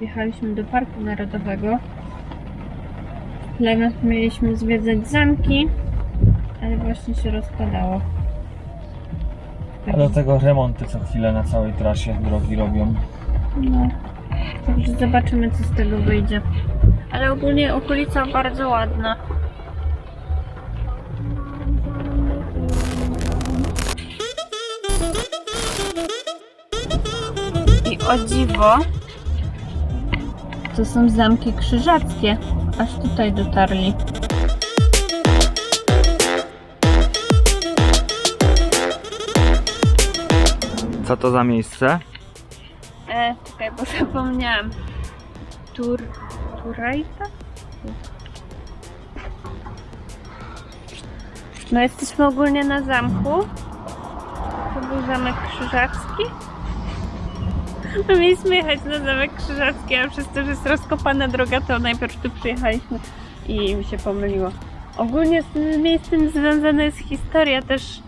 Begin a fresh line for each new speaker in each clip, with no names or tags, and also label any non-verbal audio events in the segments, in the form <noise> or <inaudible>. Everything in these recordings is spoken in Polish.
Wjechaliśmy do Parku Narodowego. W planach mieliśmy zwiedzać zamki, ale właśnie się rozpadało.
A do tego remonty co chwilę na całej trasie drogi robią.
No, także zobaczymy co z tego wyjdzie. Ale ogólnie okolica bardzo ładna. I o dziwo, to są zamki krzyżackie. Aż tutaj dotarli.
Co to za miejsce?
E, czekaj, bo <laughs> zapomniałam. Tur... Turajta? No jesteśmy ogólnie na zamku. To był zamek krzyżacki. Mieliśmy jechać na zamek krzyżacki, a przez to, że jest rozkopana droga, to najpierw tu przyjechaliśmy i mi się pomyliło. Ogólnie z tym miejscem związana jest historia też.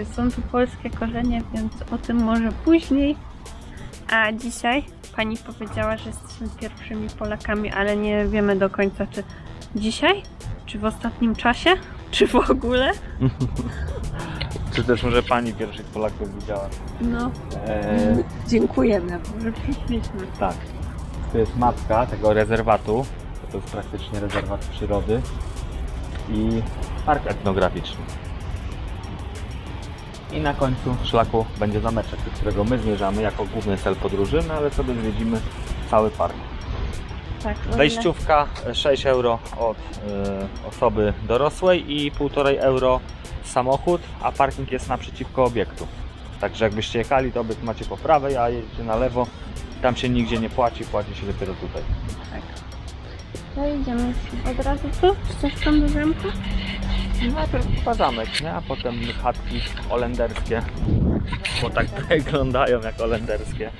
y, są tu polskie korzenie, więc o tym może później. A dzisiaj pani powiedziała, że jesteśmy pierwszymi Polakami, ale nie wiemy do końca, czy dzisiaj, czy w ostatnim czasie, czy w ogóle. <laughs>
Czy też może pani pierwszych Polaków widziała?
No,
E,
dziękujemy, że przyszliśmy.
tak. To jest mapka tego rezerwatu. To jest praktycznie rezerwat przyrody i park etnograficzny. I na końcu szlaku będzie zameczek, do którego my zmierzamy jako główny cel podróży, no ale sobie zwiedzimy cały park.
Tak, o ile-
Wejściówka 6 euro od y, osoby dorosłej i 1,5 euro samochód, a parking jest naprzeciwko obiektu. Także jakbyście jechali, to obiekt macie po prawej, a jedziecie na lewo, tam się nigdzie nie płaci, płaci się dopiero tutaj.
Tak. To idziemy od razu tu, ścieżką do zamku.
Najpierw chyba zamek, nie? a potem chatki holenderskie, bo tak <laughs> wyglądają jak holenderskie.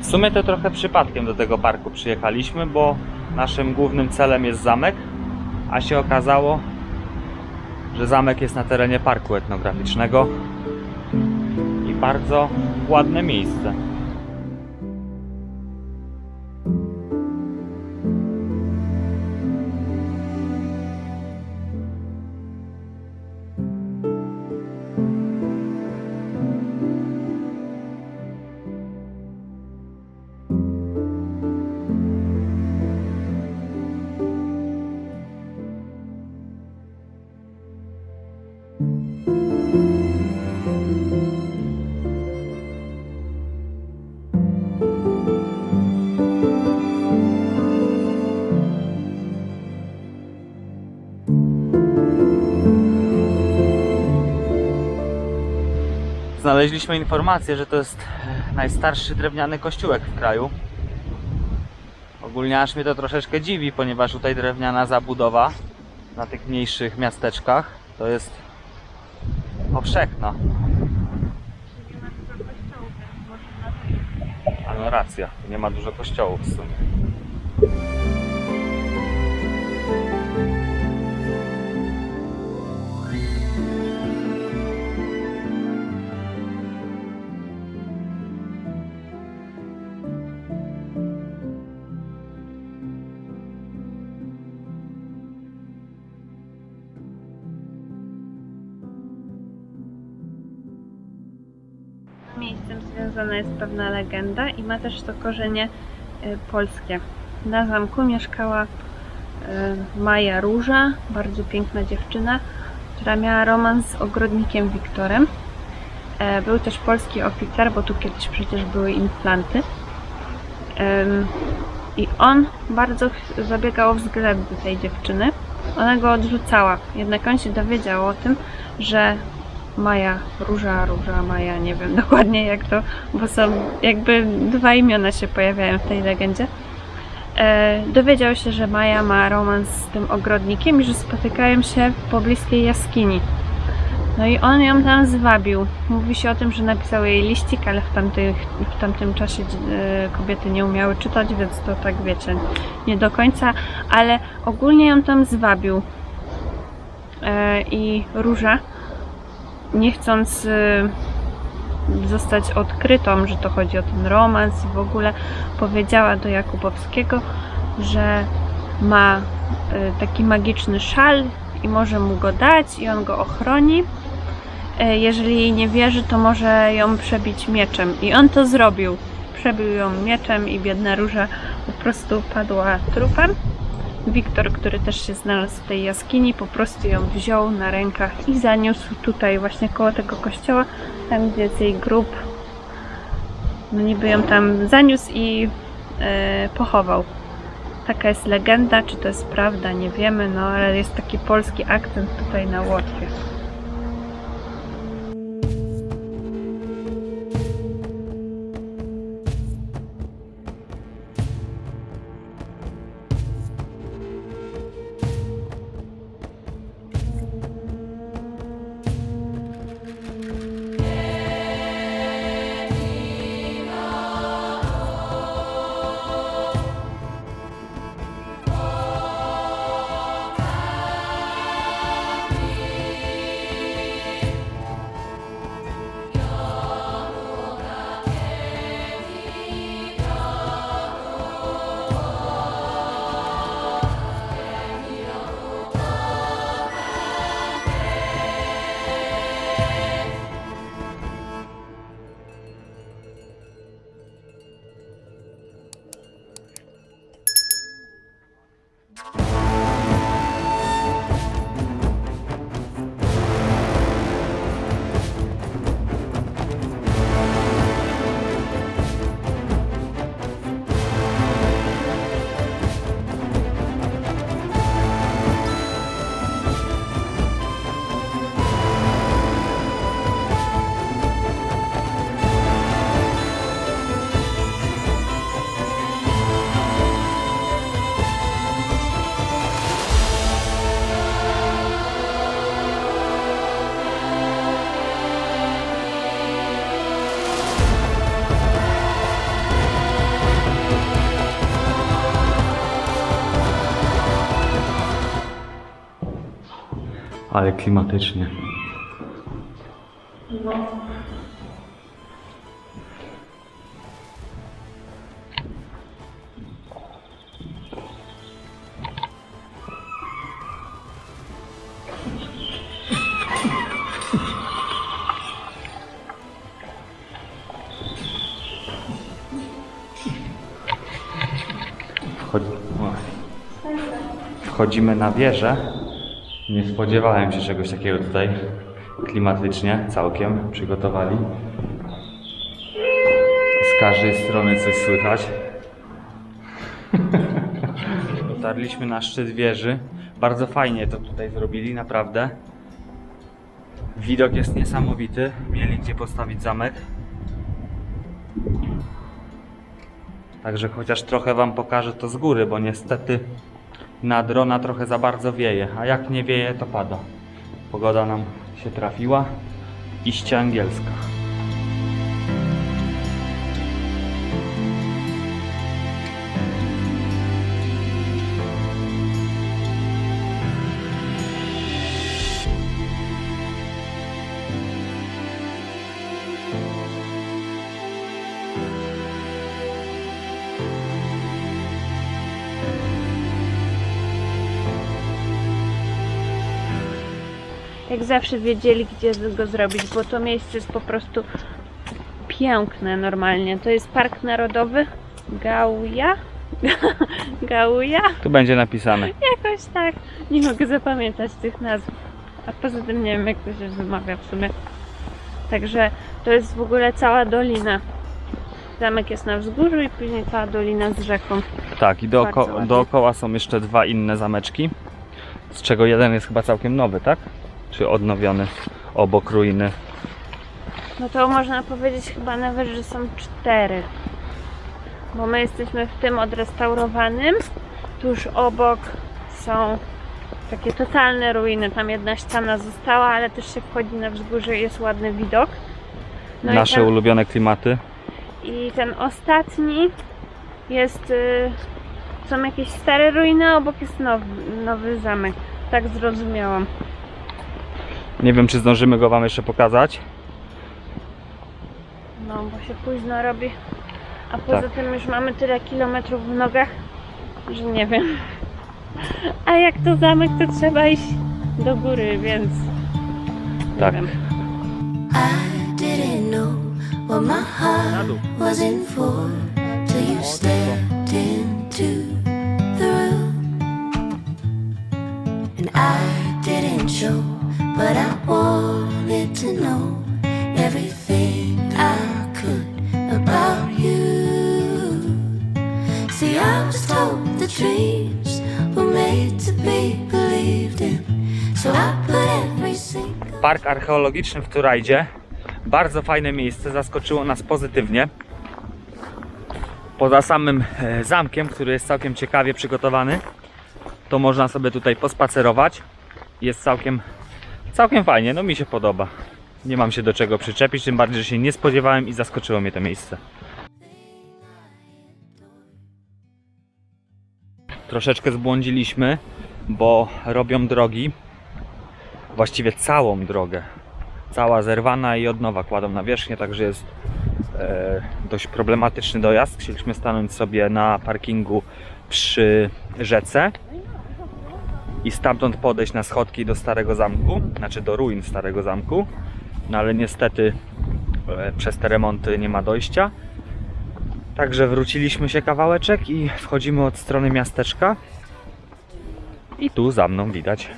W sumie to trochę przypadkiem do tego parku przyjechaliśmy, bo naszym głównym celem jest zamek, a się okazało, że zamek jest na terenie parku etnograficznego i bardzo ładne miejsce. Znaleźliśmy informację, że to jest e, najstarszy drewniany kościółek w kraju. Ogólnie aż mnie to troszeczkę dziwi, ponieważ tutaj drewniana zabudowa na tych mniejszych miasteczkach to jest powszechna. A no racja, nie ma dużo kościołów w sumie.
Związana jest pewna legenda i ma też to korzenie y, polskie. Na zamku mieszkała y, Maja Róża, bardzo piękna dziewczyna, która miała romans z ogrodnikiem Wiktorem. E, Był też polski oficer, bo tu kiedyś przecież były implanty. I on bardzo zabiegał o względy tej dziewczyny. Ona go odrzucała, jednak on się dowiedział o tym, że Maja, Róża, Róża, Maja, nie wiem <laughs> dokładnie jak to, bo są jakby dwa imiona się pojawiają w tej legendzie. e, dowiedział się, że Maja ma romans z tym ogrodnikiem i że spotykają się w pobliskiej jaskini. No i on ją tam zwabił. Mówi się o tym, że napisał jej liścik, ale w, tamtych, w tamtym czasie e, kobiety nie umiały czytać, więc to tak wiecie, nie do końca, ale ogólnie ją tam zwabił. E, I Róża, nie chcąc e, zostać odkrytą, że to chodzi o ten romans i w ogóle powiedziała do Jakubowskiego, że ma y, taki magiczny szal i może mu go dać i on go ochroni. Y, Jeżeli jej nie wierzy, to może ją przebić mieczem. I on to zrobił. Przebił ją mieczem i biedna róża po prostu padła trupem. Wiktor, który też się znalazł w tej jaskini, po prostu ją wziął na rękach i zaniósł tutaj właśnie koło tego kościoła, tam gdzie jest jej grób. No niby ją tam zaniósł i e, pochował. Taka jest legenda, czy to jest prawda, nie wiemy, no ale jest taki polski akcent tutaj na Łotwie.
Ale klimatycznie. Wchodzi... o. Wchodzimy na wieżę. Nie spodziewałem się czegoś takiego tutaj. Klimatycznie, całkiem przygotowali. Z każdej strony coś słychać. <laughs> Dotarliśmy na szczyt wieży. Bardzo fajnie to tutaj zrobili, naprawdę. Widok jest niesamowity. Mieli gdzie postawić zamek. Także chociaż trochę Wam pokażę to z góry, bo niestety na drona trochę za bardzo wieje, a jak nie wieje, to pada. Pogoda nam się trafiła. Iście angielska.
Jak zawsze wiedzieli, gdzie go zrobić, bo to miejsce jest po prostu piękne normalnie. To jest Park Narodowy Gauja? <laughs> Gauja?
Tu będzie napisane.
Jakoś tak. Nie mogę zapamiętać tych nazw. A poza tym nie wiem, jak to się wymawia w sumie. Także to jest w ogóle cała dolina. Zamek jest na wzgórzu i później cała dolina z rzeką.
Tak, i dooko dookoła są jeszcze dwa inne zameczki, z czego jeden jest chyba całkiem nowy, tak? Czy odnowiony obok ruiny.
No to można powiedzieć chyba nawet, że są cztery. bo my jesteśmy w tym odrestaurowanym. Tuż obok są takie totalne ruiny. Tam jedna ściana została, ale też się wchodzi na wzgórze i jest ładny widok. No
Nasze
ten,
ulubione klimaty.
I ten ostatni jest. Y, są jakieś stare ruiny, a obok jest nowy, nowy zamek. Tak zrozumiałam.
Nie wiem, czy zdążymy go Wam jeszcze pokazać.
No, bo się późno robi. A poza
Tak.
tym już mamy tyle kilometrów w nogach, że nie wiem. A jak to zamek, to trzeba iść do góry, więc. Nie
Tak.
wiem.
I didn't know what my heart was in for till you stepped into
Park archeologiczny w Turajdzie. Bardzo fajne miejsce, zaskoczyło nas pozytywnie. Poza samym e, zamkiem, który jest całkiem ciekawie przygotowany, to można sobie tutaj pospacerować. Jest całkiem, całkiem fajnie, no mi się podoba. Nie mam się do czego przyczepić, tym bardziej, że się nie spodziewałem i zaskoczyło mnie to miejsce. Troszeczkę zbłądziliśmy, bo robią drogi właściwie całą drogę. Cała zerwana i od nowa kładą na wierzchnię, także jest e, dość problematyczny dojazd. Chcieliśmy stanąć sobie na parkingu przy rzece i stamtąd podejść na schodki do Starego Zamku, znaczy do ruin Starego Zamku. No ale niestety e, przez te remonty nie ma dojścia. Także wróciliśmy się kawałeczek i wchodzimy od strony miasteczka. I tu za mną widać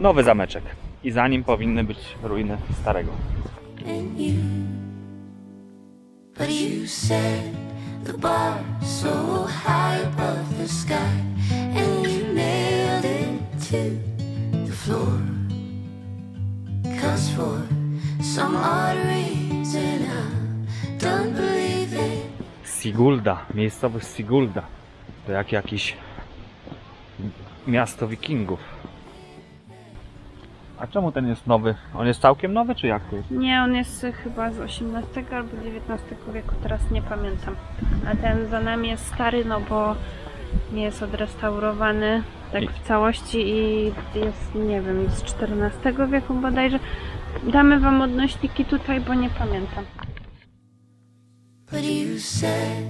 nowy zameczek. I za nim powinny być ruiny starego. Sigulda, miejscowość Sigulda. To jak jakiś miasto wikingów. A czemu ten jest nowy? On jest całkiem nowy, czy jak to jest?
Nie, on jest chyba z XVIII albo XIX wieku, teraz nie pamiętam. A ten za nami jest stary, no bo nie jest odrestaurowany tak
I-
w całości i jest, nie wiem, z XIV wieku bodajże. Damy wam odnośniki tutaj, bo nie pamiętam.
But you set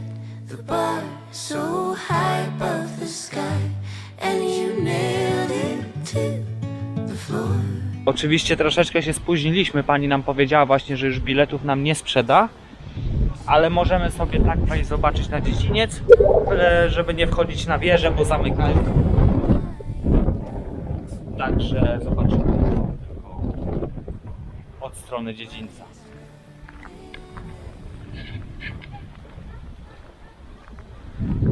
the bar so high above the sky, and you nailed it to the floor.
Oczywiście troszeczkę się spóźniliśmy. Pani nam powiedziała właśnie, że już biletów nam nie sprzeda. Ale możemy sobie tak wejść zobaczyć na dziedziniec, e, żeby nie wchodzić na wieżę, bo zamykają. Także zobaczymy od strony dziedzińca.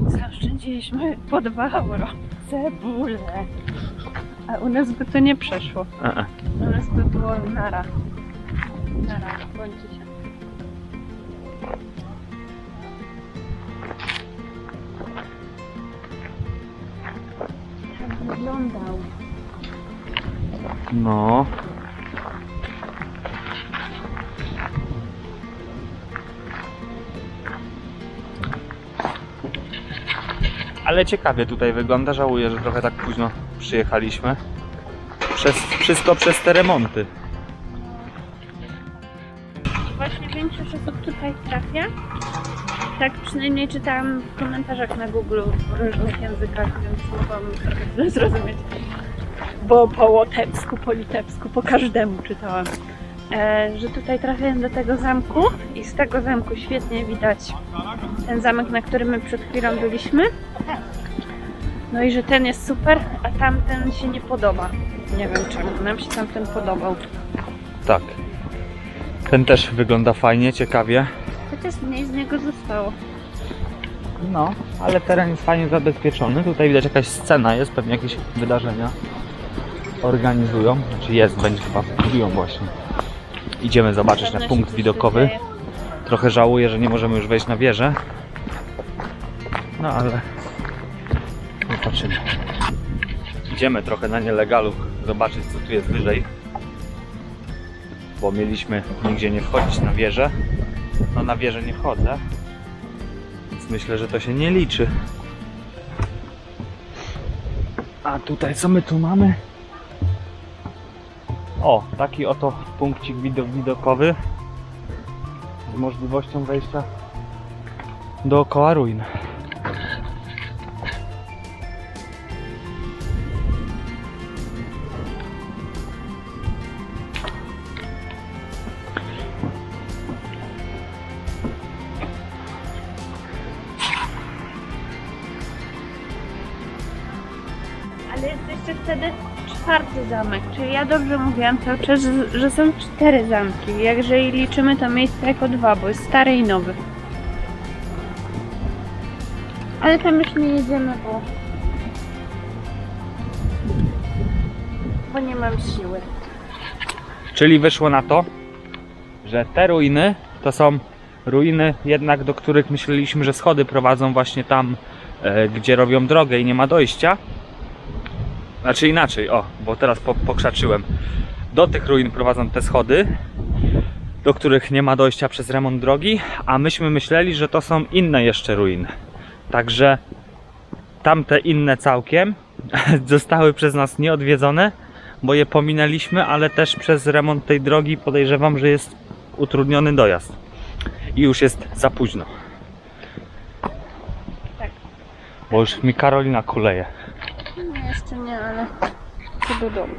Zaoszczędziliśmy po 2 euro. Cebulę. A u nas by to nie przeszło.
E -e.
U nas by było nara. Nara, bądźcie się. Tak wyglądał.
No. Ale ciekawie tutaj wygląda. Żałuję, że trochę tak późno przyjechaliśmy. Przez, wszystko przez te remonty.
Właśnie większość osób tutaj trafia. Tak przynajmniej czytałam w komentarzach na Google w różnych językach, więc mogłam trochę źle zrozumieć. Bo po łotewsku, po litewsku, po każdemu czytałam. E, że tutaj trafiają do tego zamku i z tego zamku świetnie widać ten zamek, na którym my przed chwilą byliśmy. No i że ten jest super, a tamten się nie podoba. Nie wiem czemu, nam się tamten podobał.
Tak. Ten też wygląda fajnie, ciekawie.
Chociaż mniej z niego zostało.
No, ale teren jest fajnie zabezpieczony. Tutaj widać jakaś scena jest, pewnie jakieś wydarzenia organizują. Znaczy jest, będzie chyba budują właśnie. Idziemy zobaczyć na punkt widokowy.
dzieje.
Trochę żałuję, że nie możemy już wejść na wieżę. No ale zobaczymy. Idziemy trochę na nielegalu, zobaczyć co tu jest wyżej. Bo mieliśmy nigdzie nie wchodzić na wieżę. No na wieżę nie wchodzę. Więc myślę, że to się nie liczy. A tutaj co my tu mamy? O, taki oto punkcik widok widokowy z możliwością wejścia dookoła ruin.
Zamek, czyli ja dobrze mówiłam cały czas, że- są cztery zamki. Jeżeli liczymy to miejsce jako dwa, bo jest stary i nowy. Ale tam już nie jedziemy, bo... Bo nie mam siły.
Czyli wyszło na to, że te ruiny to są ruiny jednak, do których myśleliśmy, że schody prowadzą właśnie tam, e, gdzie robią drogę i nie ma dojścia. Znaczy inaczej, o, bo teraz po, pokrzaczyłem. Do tych ruin prowadzą te schody, do których nie ma dojścia przez remont drogi, a myśmy myśleli, że to są inne jeszcze ruiny. Także tamte inne całkiem <laughs> zostały przez nas nieodwiedzone, bo je pominęliśmy, ale też przez remont tej drogi podejrzewam, że jest utrudniony dojazd. I już jest za późno.
Tak.
Bo już mi Karolina kuleje.
No jeszcze nie, ale co do domu.